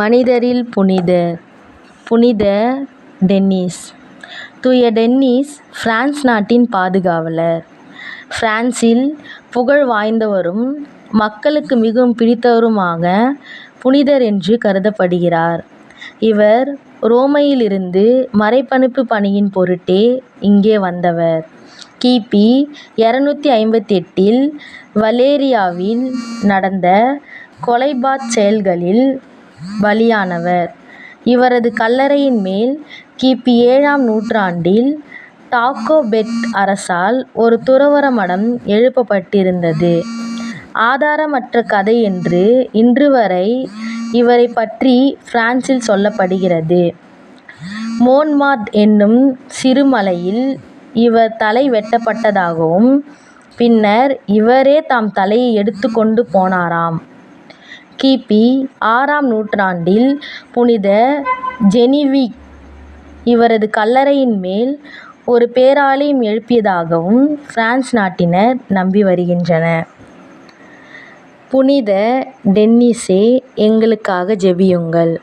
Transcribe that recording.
மனிதரில் புனிதர் புனித டென்னிஸ் தூய டென்னிஸ் பிரான்ஸ் நாட்டின் பாதுகாவலர். பிரான்சில் புகழ் வாய்ந்தவரும் மக்களுக்கு மிகவும் பிடித்தவருமாக புனிதர் என்று கருதப்படுகிறார். இவர் ரோமையிலிருந்து மறைப்பனுப்பு பணியின் பொருட்டே இங்கே வந்தவர். கிபி இரநூத்தி ஐம்பத்தி ஐம்பத்தெட்டில் வலேரியாவில் நடந்த கொலைபாத் செயல்களில் பலியானவர். இவரது கல்லறையின் மேல் கிபி ஏழாம் நூற்றாண்டில் டாக்கோபெட் அரசால் ஒரு துறவற மடம் எழுப்பப்பட்டிருந்தது ஆதாரமற்ற கதை என்று இன்று வரை இவரைப் பற்றி பிரான்சில் சொல்லப்படுகிறது. மோன்மார்ட் என்னும் சிறுமலையில் இவர் தலை வெட்டப்பட்டதாகவும் பின்னர் இவரே தாம் தலையை எடுத்துக்கொண்டு போனாராம். கிபி ஆறாம் நூற்றாண்டில் புனித ஜெனிவிக் இவரது கல்லறையின் மேல் ஒரு பேராலயம் எழுப்பியதாகவும் பிரான்ஸ் நாட்டினர் நம்பி வருகின்றனர். புனித டென்னிசே எங்களுக்காக ஜெபியுங்கள்.